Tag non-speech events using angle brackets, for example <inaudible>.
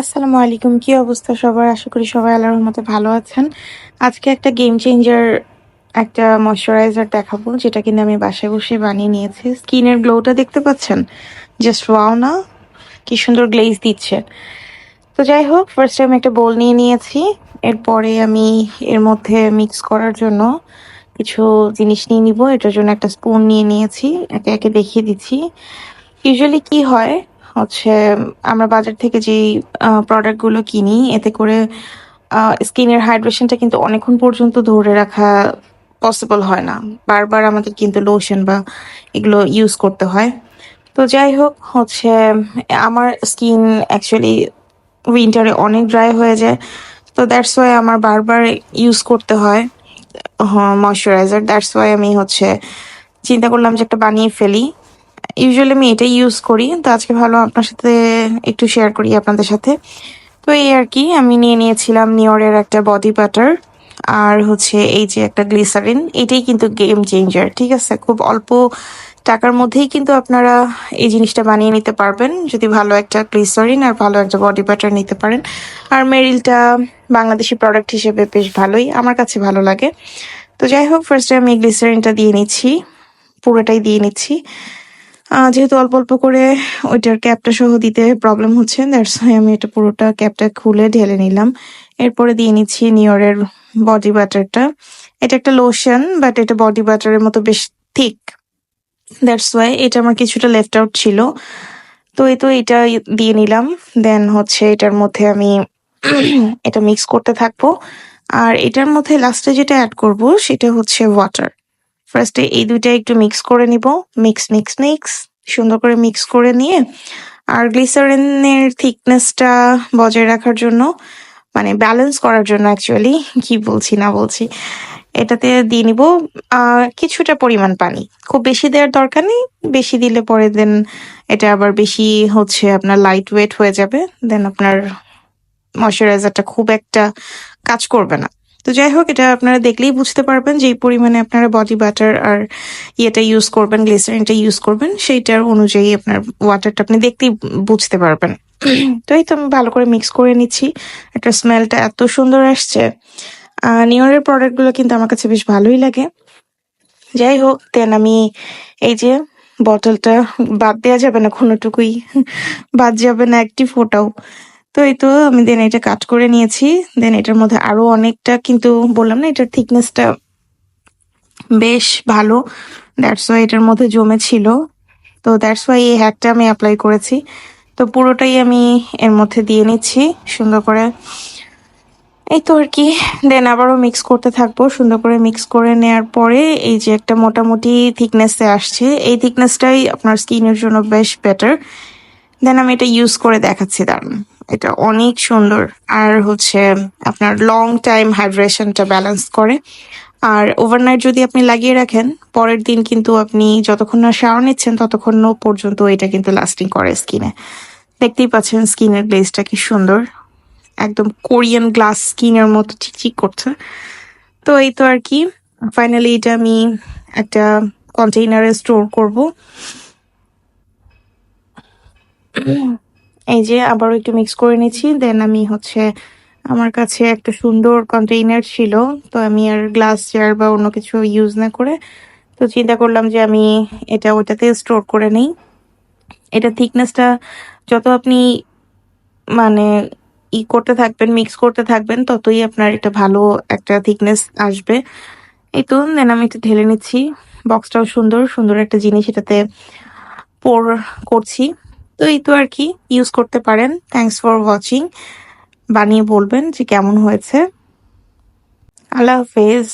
আসসালামু আলাইকুম, কি অবস্থা সবার? আশা করি সবাই আল্লাহর রহমতে ভালো আছেন। আজকে একটা গেম চেঞ্জার একটা ময়শ্চারাইজার দেখাবো, যেটা কিনা আমি বাসায় বসে বানিয়ে নিয়েছি। স্কিনের গ্লোটা দেখতে পাচ্ছেন? জাস্ট ওয়াও না? কি সুন্দর গ্লেজ দিচ্ছে। তো যাই হোক ফার্স্ট টাইম একটা বোল নিয়ে নিয়েছি। এরপরে আমি এর মধ্যে মিক্স করার জন্য কিছু জিনিস নিয়ে নিব। এটার জন্য একটা স্পুন নিয়ে নিয়েছি। একে একে দেখিয়ে দিচ্ছি। ইউজুয়ালি কি হয় হচ্ছে, আমরা বাজার থেকে যেই প্রোডাক্টগুলো কিনি, এতে করে স্কিনের হাইড্রেশনটা কিন্তু অনেকক্ষণ পর্যন্ত ধরে রাখা পসিবল হয় না। বারবার আমাদের কিন্তু লোশন বা এগুলো ইউজ করতে হয়। তো যাই হোক, হচ্ছে, আমার স্কিন অ্যাকচুয়ালি উইন্টারে অনেক ড্রাই হয়ে যায়। তো দ্যাটস ওয়াই আমার বারবার ইউজ করতে হয় ময়শ্চারাইজার দ্যাটস ওয়াই আমি হচ্ছে, চিন্তা করলাম যে একটা বানিয়ে ফেলি। ইউজুয়ালি আমি এটাই ইউজ করি। তো আজকে ভালো আপনার সাথে একটু শেয়ার করি আপনাদের সাথে। তো এই আর কি, আমি নিয়ে নিয়েছিলাম নিওরের একটা বডি বাটার আর হচ্ছে এই যে একটা গ্লিসারিন এটাই কিন্তু গেম চেঞ্জার ঠিক আছে? খুব অল্প টাকার মধ্যেই কিন্তু আপনারা এই জিনিসটা বানিয়ে নিতে পারবেন। যদি ভালো একটা গ্লিসারিন আর ভালো একটা বডি বাটার নিতে পারেন। আর মেরিলটা বাংলাদেশি প্রোডাক্ট হিসেবে বেশ ভালোই, আমার কাছে ভালো লাগে। তো যাই হোক ফার্স্টে আমি গ্লিসারিনটা দিয়ে নিচ্ছি, পুরোটাই দিয়ে নিচ্ছি। যেহেতু অল্প অল্প করে ওইটার ক্যাপটা সহ দিতে প্রবলেম হচ্ছে দ্যাটস আমি এটা পুরোটা ক্যাপটা খুলে ঢেলে নিলাম। এরপরে দিয়ে নিচ্ছি নিয়রের বডি বাটারটা এটা একটা লোশন বাট এটা বডি বাটারের মতো বেশ থিক দ্যাটস ওয়াই এটা আমার কিছুটা লেফট আউট ছিল। তো এই তো এটা দিয়ে নিলাম। দেন হচ্ছে এটার মধ্যে আমি <clears throat> এটা মিক্স করতে থাকব। আর এটার মধ্যে লাস্টে যেটা অ্যাড করব, সেটা হচ্ছে ওয়াটার ফার্স্টে এই দুইটা একটু মিক্স করে নিব। মিক্স মিক্স মিক্স সুন্দর করে মিক্স করে নিয়ে আর গ্লিসারিনের থিকনেসটা বজায় রাখার জন্য মানে ব্যালেন্স করার জন্য অ্যাকচুয়ালি কি বলছি না বলছি, এটাতে দিয়ে নিব কিছুটা পরিমাণ পানি। খুব বেশি দেওয়ার দরকার নেই, বেশি দিলে পরে দেন এটা আবার বেশি হচ্ছে আপনার লাইট ওয়েট হয়ে যাবে দেন আপনার ময়শ্চারাইজারটা খুব একটা কাজ করবে না। তো যাই হোক এটা আপনারা দেখলেই বুঝতে পারবেন যে পরিমাণে আপনারা বডি বাটার আর ইয়েটা ইউজ করবেন গ্লিসারিনটা ইউজ করবেন, সেইটার অনুযায়ী আপনার ওয়াটারটা আপনি দেখতেই বুঝতে পারবেন। তো এই তো আমি ভালো করে মিক্স করে নিচ্ছি। একটা স্মেলটা এত সুন্দর আসছে। নিয়রের প্রোডাক্টগুলো কিন্তু আমার কাছে বেশ ভালোই লাগে। যাই হোক দেন আমি এই যে বটলটা বাদ দেওয়া যাবে না, কোনোটুকুই বাদ যাবে না, একটি ফোটাও। তো এই তো আমি দেন এটা কাট করে নিয়েছি। দেন এটার মধ্যে আরও অনেকটা কিন্তু বললাম না, এটার থিকনেসটা বেশ ভালো। দ্যাটস ওয়াই এটার মধ্যে জমে ছিল। তো দ্যাটস ওয়াই এই হ্যাকটা আমি অ্যাপ্লাই করেছি। তো পুরোটাই আমি এর মধ্যে দিয়ে নিচ্ছি সুন্দর করে। এই তো আর কি। দেন আবারও মিক্স করতে থাকব। সুন্দর করে মিক্স করে নেওয়ার পরে এই যে একটা মোটামুটি থিকনেসে আসছে। এই থিকনেসটাই আপনার স্কিনের জন্য বেশ বেটার দেন আমি এটা ইউজ করে দেখাচ্ছি দাঁড়ান এটা অনেক সুন্দর। আর হচ্ছে আপনার লং টাইম হাইড্রেশনটা ব্যালেন্স করে। আর ওভারনাইট যদি আপনি লাগিয়ে রাখেন, পরের দিন কিন্তু আপনি যতক্ষণ না শাওয়ার নিচ্ছেন, ততক্ষণ পর্যন্ত এটা কিন্তু লাস্টিং করে স্কিনে দেখতেই পাচ্ছেন স্কিনের গ্লেজটা কি সুন্দর। একদম কোরিয়ান গ্লাস স্কিনের মতো চিকচিক করছে। তো এই তো আর কি। ফাইনালি এটা আমি একটা কন্টেইনারে স্টোর করব। এই যে আবারও একটু মিক্স করে নিচ্ছি। দেন আমি হচ্ছে আমার কাছে একটা সুন্দর কন্টেইনার ছিল, তো আমি আর গ্লাস চেয়ার বা অন্য কিছু ইউজ না করে, তো চিন্তা করলাম যে আমি এটা ওটাতে স্টোর করে নেই। এটা থিকনেসটা যত আপনি মানে ই করতে থাকবেন মিক্স করতে থাকবেন, ততই আপনার এটা ভালো একটা থিকনেস আসবে। এই তো দেন আমি একটু ঢেলে নিচ্ছি। বক্সটাও সুন্দর সুন্দর একটা জিনিস এটাতে পোর করছি। তো এই তো আর কি ইউজ করতে পারেন। থ্যাংকস ফর ওয়াচিং বানিয়ে বলবেন যে কেমন হয়েছে। আল্লাহ হাফেজ।